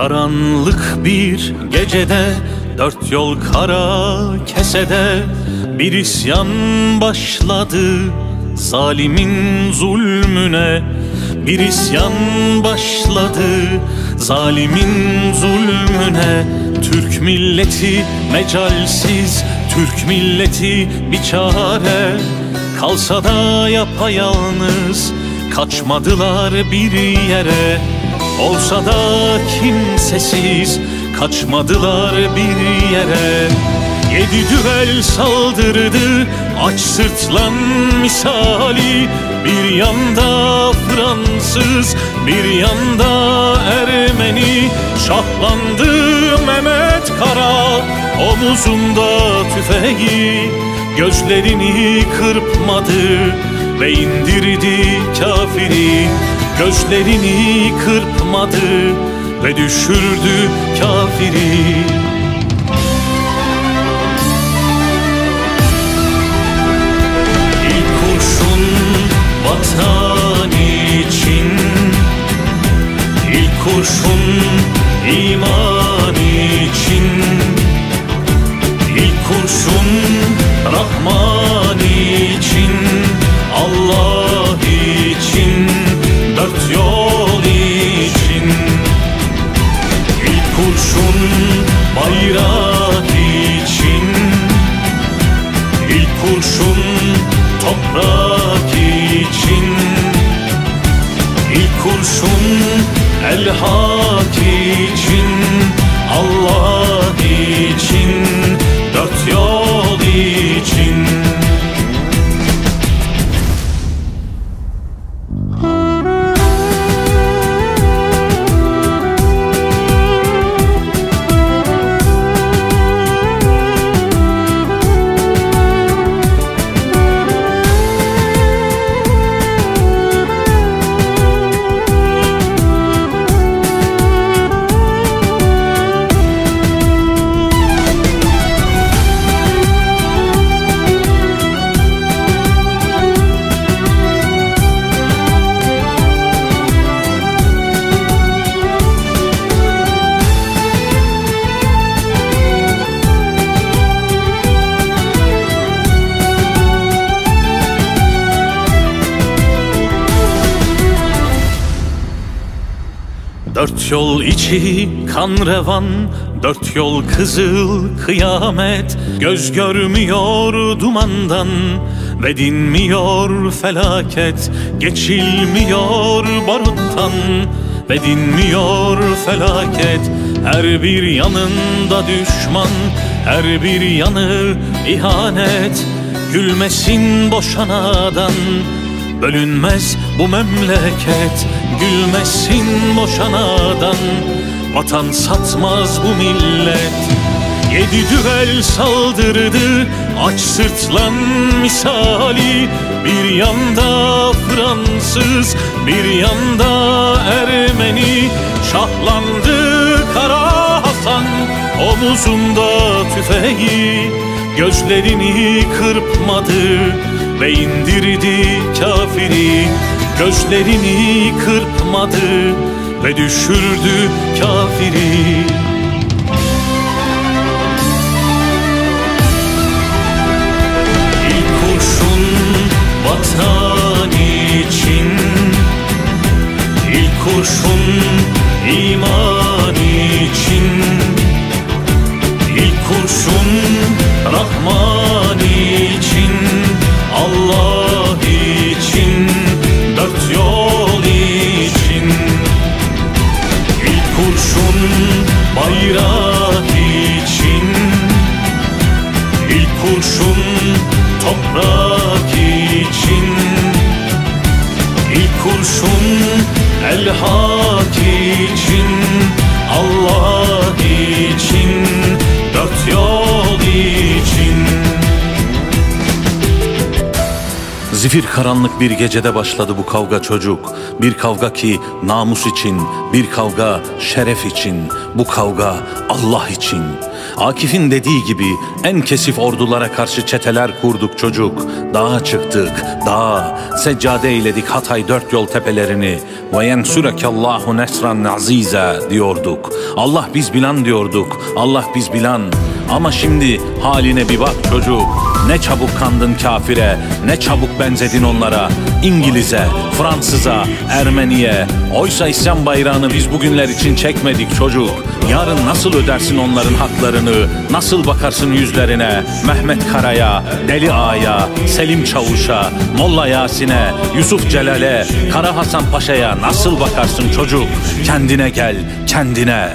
Karanlık bir gecede Dört yol kara kesede Bir isyan başladı Zalimin zulmüne. Bir isyan başladı Zalimin zulmüne. Türk milleti mecalsiz Türk milleti bir çare Kalsa da yapayalnız Kaçmadılar bir yere Olsa da kimsesiz Kaçmadılar bir yere. Yedi düvel saldırdı Aç sırtlan misali. Bir yanda Fransız Bir yanda Ermeni. Şahlandı Mehmet Kara Omuzunda tüfeği. Gözlerini kırpmadı Ve indirdi kafiri Gözlerini kırpmadı ve düşürdü kafiri. İlk kurşun vatan için İlk kurşun iman için kurşun toprak için. İlk kurşun el hak için. Allah Dört yol içi kan revan Dört yol kızıl kıyamet. Göz görmüyor dumandan Ve dinmiyor felaket. Geçilmiyor baruttan Ve dinmiyor felaket. Her bir yanında düşman Her bir yanı ihanet. Gülmesin boşanadan Bölünmez bu memleket Gülmesin boşanadan. Vatan satmaz bu millet. Yedi düvel saldırdı Aç sırtlan misali. Bir yanda Fransız Bir yanda Ermeni. Şahlandı Kara Hasan Omuzunda tüfeği. Gözlerini kırpmadı ve indirdi kafiri Gözlerini kırpmadı ve düşürdü kafiri. İlk kurşun vatan için İlk kurşun iman için İlk kurşun Rahman için Allah için Dört yol için. İlk kurşun bayrak için. İlk kurşun toprak için. İlk kurşun el hak için Allah için. Zifir karanlık bir gecede başladı bu kavga çocuk. Bir kavga ki namus için, bir kavga şeref için, bu kavga Allah için. Akif'in dediği gibi en kesif ordulara karşı çeteler kurduk çocuk. Dağa çıktık, dağa, seccade eyledik Hatay dört yol tepelerini. Ve yensurekallahu nesran azize diyorduk. Allah biz bilan diyorduk, Allah biz bilan. Ama şimdi haline bir bak çocuk. Ne çabuk kandın kafire, ne çabuk benzedin onlara. İngiliz'e, Fransız'a, Ermeniye. Oysa isyan bayrağını biz bugünler için çekmedik çocuk. Yarın nasıl ödersin onların haklarını? Nasıl bakarsın yüzlerine? Mehmet Kara'ya, Deli Ağa'ya, Selim Çavuş'a, Molla Yasin'e, Yusuf Celal'e, Kara Hasan Paşa'ya nasıl bakarsın çocuk? Kendine gel, kendine.